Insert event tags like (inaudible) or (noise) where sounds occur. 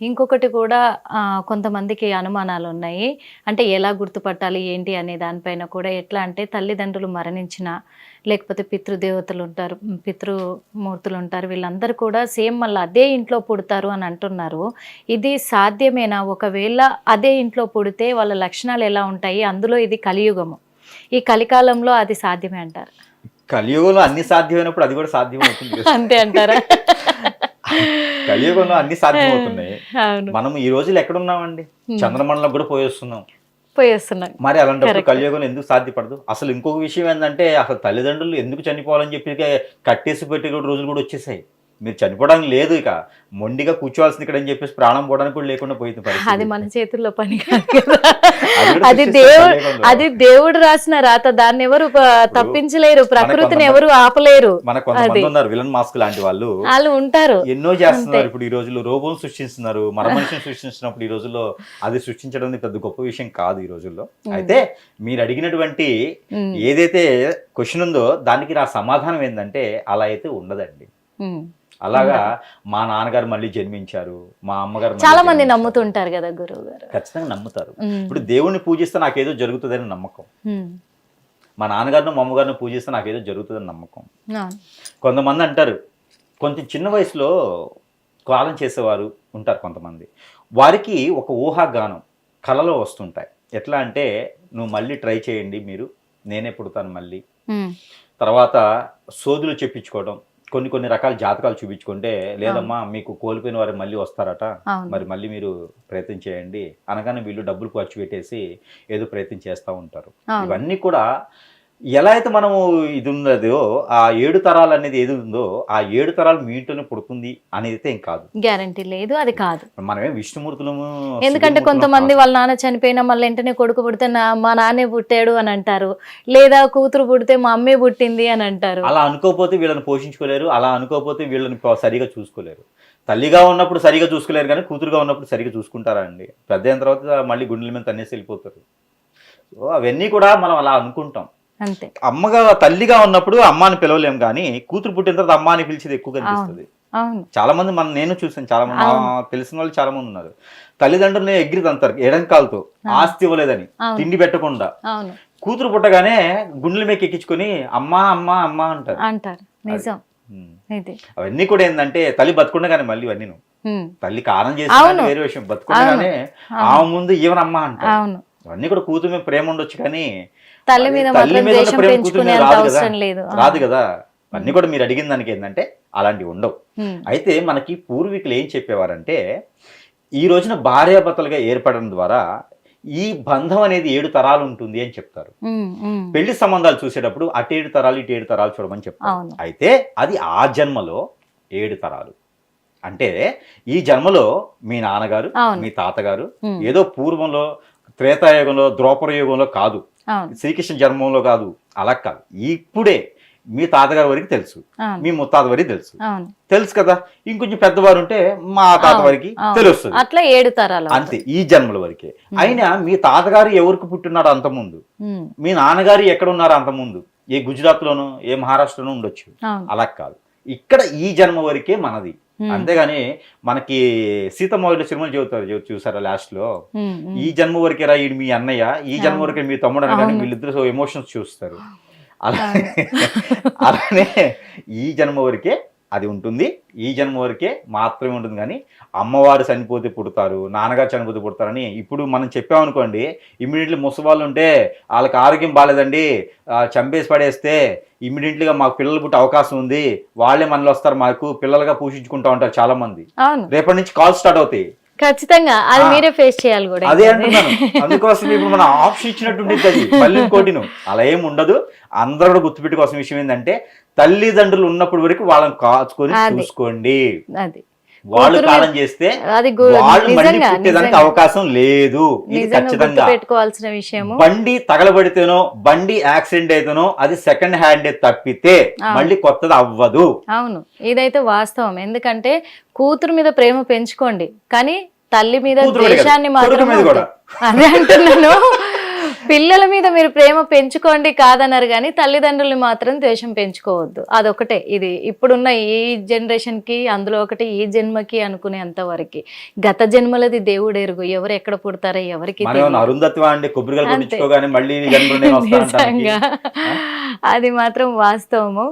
ఇంకొకటి కూడా కొంతమందికి అనుమానాలు ఉన్నాయి అంటే ఎలా గుర్తుపట్టాలి ఏంటి అనే దానిపైన కూడా ఎట్లా అంటే తల్లిదండ్రులు మరణించిన లేకపోతే పితృదేవతలు ఉంటారు పితృమూర్తులు ఉంటారు వీళ్ళందరూ కూడా సేమ్ మళ్ళీ అదే ఇంట్లో పుడతారు అని అంటున్నారు. ఇది సాధ్యమేనా? ఒకవేళ అదే ఇంట్లో పుడితే వాళ్ళ లక్షణాలు ఎలా ఉంటాయి? అందులో ఇది కలియుగము. ఈ కలికాలంలో అది సాధ్యమే అంటారు. కలియుగంలో అన్ని సాధ్యమైనప్పుడు అది కూడా సాధ్యం అవుతుంది (laughs) అంతే అంటారా? కలియుగంలో అన్ని సాధ్యం మనం ఈ రోజులు ఎక్కడున్నామండి? చంద్రమండలం కూడా పోయేస్తున్నాం. పోయేస్తున్నాం. మరి అలాంటప్పుడు. కలియుగంలో ఎందుకు సాధ్యపడదు? అసలు ఇంకొక విషయం ఏంటంటే అసలు తల్లిదండ్రులు ఎందుకు చనిపోవాలని చెప్పి కట్టేసి పెట్టి రోజులు కూడా వచ్చేసాయి. మీరు చనిపోవడానికి లేదు ఇక. మొండిగా కూర్చోవాల్సింది ఇక్కడ అని చెప్పేసి ప్రాణం పోవడానికి కూడా లేకుండా పోయింది పరిస్థితి. అది మన చేతుల్లో పని కాదు (laughs) అది దేవుడు. అది దేవుడు రాసిన రాత. దాన్ని ఎవరు తప్పించలేరు. ప్రకృతిని ఎవరు ఆపలేరు. మన కొంతమంది. ఉన్నారు. విలన్ మాస్క్ లాంటి వాళ్ళు. వాళ్ళు ఉంటారు. ఎన్నో చేస్తున్నారు ఇప్పుడు ఈ రోజుల్లో. రోబోని సృష్టిస్తున్నారు. మర మనిషిని సృష్టించినప్పుడు ఈ రోజుల్లో అది సృష్టించడం పెద్ద గొప్ప విషయం కాదు ఈ రోజుల్లో. అయితే మీరు అడిగినటువంటి ఏదైతే క్వశ్చన్ ఉందో దానికి నా సమాధానం ఏంటంటే అలా అయితే ఉండదండి. అలాగా మా నాన్నగారు మళ్ళీ జన్మించారు మా అమ్మగారు చాలా మంది. నమ్ముతుంటారు కదా గురువు గారు. ఖచ్చితంగా నమ్ముతారు. ఇప్పుడు దేవుణ్ణి పూజిస్తే నాకేదో జరుగుతుందని నమ్మకం. మా నాన్నగారిని మా అమ్మగారిని పూజిస్తే నాకేదో జరుగుతుందని నమ్మకం. కొంతమంది అంటారు కొంచెం చిన్న వయసులో కాలం చేసేవారు ఉంటారు కొంతమంది. వారికి ఒక ఊహాగానం కలలో వస్తుంటాయి. ఎట్లా అంటే నువ్వు మళ్ళీ ట్రై చేయండి మీరు నేనే పుడతాను మళ్ళీ. తర్వాత సోదులు చెప్పించుకోవడం కొన్ని కొన్ని రకాల జాతకాలు చూపించుకుంటే లేదమ్మా మీకు కోల్పోయిన వారు మళ్ళీ వస్తారట. మరి మళ్ళీ మీరు ప్రయత్నం చేయండి. అనగానే వీళ్ళు డబ్బులు ఖర్చు పెట్టేసి ఏదో ప్రయత్నం చేస్తూ ఉంటారు. ఇవన్నీ కూడా ఎలా అయితే మనము ఇది ఉన్నదో ఆ ఏడు తరాలు అనేది ఏది ఉందో ఆ ఏడు తరాలు మీ ఇంట్లోనే పుడుతుంది అనేది అయితే ఏం కాదు. గ్యారంటీ లేదు అది కాదు. మనమే విష్ణుమూర్తులము ఎందుకంటే కొంతమంది. వాళ్ళ నాన్న చనిపోయినా మళ్ళీ వెంటనే కొడుకు పుడితే మా నాన్నే పుట్టాడు అని అంటారు. లేదా కూతురు పుడితే మా అమ్మే పుట్టింది అని అంటారు. అలా అనుకోకపోతే వీళ్ళని పోషించుకోలేరు అలా అనుకోకపోతే వీళ్ళని సరిగా చూసుకోలేరు. తల్లిగా ఉన్నప్పుడు సరిగా చూసుకోలేరు కానీ కూతురుగా ఉన్నప్పుడు సరిగా చూసుకుంటారా అండి? పెద్ద అయిన తర్వాత మళ్ళీ గుండెల మీద తన్నేసి వెళ్ళిపోతారు. సో అవన్నీ కూడా మనం అలా అనుకుంటాం. అంతే. అమ్మగా తల్లిగా ఉన్నప్పుడు అమ్మ అని పిలవలేం కానీ కూతురు పుట్టిన తర్వాత అమ్మ అని పిలిచేది ఎక్కువ కనిపిస్తుంది. చాలా మంది మన నేను చూసాను చాలా మంది తెలిసిన వాళ్ళు చాలా మంది ఉన్నారు. తల్లిదండ్రులని ఎగిరి తంతారు ఎడంకాలతో ఆస్తి ఇవ్వలేదని. తిండి పెట్టకుండా. కూతురు పుట్టగానే గుండెల మీద ఎక్కించుకొని అమ్మా అమ్మా అమ్మా అంటారు. అంటారు. నిజం. అవన్నీ కూడా ఏంటంటే తల్లి బతుకుండగానే మళ్ళీ ఇవన్నీ తల్లి కారం చేసి. వేరే విషయం. బతుకుండగానే. ఆమె ముందు ఈవెన్ అమ్మ అంటారు అవన్నీ కూడా కూతురు మీద ప్రేమ ఉండొచ్చు కానీ తల్లి మీద తల్లి మీద ప్రేమ కూతురు మీద రాదు కదా? రాదు కదా? అన్నీ కూడా మీరు అడిగిన దానికి ఏంటంటే అలాంటివి ఉండవు. అయితే మనకి పూర్వీకులు ఏం చెప్పేవారంటే ఈ రోజున భార్యాభర్తలుగా ఏర్పడడం ద్వారా ఈ బంధం అనేది ఏడు తరాలు ఉంటుంది అని చెప్తారు. పెళ్ళి సంబంధాలు చూసేటప్పుడు అటు ఏడు తరాలు ఇటు ఏడు తరాలు చూడమని చెప్తారు. అయితే అది ఆ జన్మలో ఏడు తరాలు. అంటే ఈ జన్మలో మీ నాన్నగారు. మీ తాతగారు ఏదో పూర్వంలో త్రేతాయుగంలో ద్రోపర యుగంలో కాదు శ్రీకృష్ణ జన్మంలో కాదు. అలా కాదు. ఇప్పుడే మీ తాతగారి వరకు తెలుసు. మీ ముత్తాత వరకు తెలుసు. తెలుసు కదా? ఇంకొంచెం పెద్దవారు ఉంటే మా తాత వరకు. తెలుస్తుంది. అట్లా ఏడు తరాలు అంతే ఈ జన్మల వరకే. అయినా మీ తాతగారు ఎవరికి పుట్టినాడు అంత ముందు? మీ నాన్నగారు ఎక్కడ ఉన్నారు అంత ముందు? ఏ గుజరాత్ లోనో ఏ మహారాష్ట్రలోనో ఉండొచ్చు. అలా కాదు. ఇక్కడ ఈ జన్మ వరకే మనది. అంతేగాని మనకి సీతమ్మవారిలో సినిమాలు చెబుతారు చూసారా లాస్ట్లో? ఉమ్, ఉమ్, ఈ జన్మ వరకే రా మీ అన్నయ్య ఈ జన్మ వరకే మీ తమ్ముడు అని కానీ. వీళ్ళిద్దరు ఎమోషన్స్ చూస్తారు. అలా (laughs) అలానే ఈ జన్మ వరకే అది ఉంటుంది. ఈ జన్మ వరకే మాత్రమే ఉంటుంది కానీ అమ్మవారు చనిపోతే పుడతారు నాన్నగారు చనిపోతే పుడతారని ఇప్పుడు మనం చెప్పామనుకోండి ఇమ్మీడియట్లీ ముసవాళ్ళు ఉంటే వాళ్ళకి ఆరోగ్యం బాగాలేదండి చంపేసి పడేస్తే ఇమ్మీడియట్లీగా మాకు పిల్లలు పుట్టే అవకాశం ఉంది వాళ్ళే మనలో వస్తారు మాకు పిల్లలుగా పోషించుకుంటా ఉంటారు చాలా మంది రేపటి నుంచి కాల్ స్టార్ట్ అవుతాయి. ఖచ్చితంగా అది. మీరే ఫేస్ చేయాలి కూడా అదే. అంటున్నాను. అందుకోసం ఇప్పుడు మనం ఆప్షన్ ఇచ్చినట్టు ఉండేది అది పల్లి కోటిను. అలా ఏం ఉండదు అందరూ కూడా గుర్తుపెట్టుకోవాల్సిన విషయం ఏంటంటే తల్లిదండ్రులు ఉన్నప్పటి వరకు వాళ్ళని కాచుకొని. చూసుకోండి. అది. వాళ్ళు కాలం చేస్తే అది పుట్టేదానికి అవకాశం లేదు. ఖచ్చితంగా. పెట్టుకోవాల్సిన విషయము. బండి తగలబడితేనో బండి యాక్సిడెంట్ అయితేనో అది సెకండ్ హ్యాండ్ తప్పితే. మళ్ళీ కొత్తది అవ్వదు. అవును. ఇదైతే వాస్తవం. ఎందుకంటే కూతురు మీద ప్రేమ పెంచుకోండి. కానీ తల్లి మీద కొడుకు మాత్రం. అదే అంటున్నాను. పిల్లల మీద మీరు ప్రేమ పెంచుకోండి కాదన్నారు కానీ తల్లిదండ్రులు మాత్రం ద్వేషం పెంచుకోవద్దు. అదొకటే ఇది ఇప్పుడున్న ఈ జనరేషన్కి అందులో ఒకటి ఈ జన్మకి అనుకునేంత వరకు. గత జన్మలది దేవుడు ఎరుగు ఎవరు ఎక్కడ పుడతారో ఎవరికి అది మాత్రం వాస్తవము.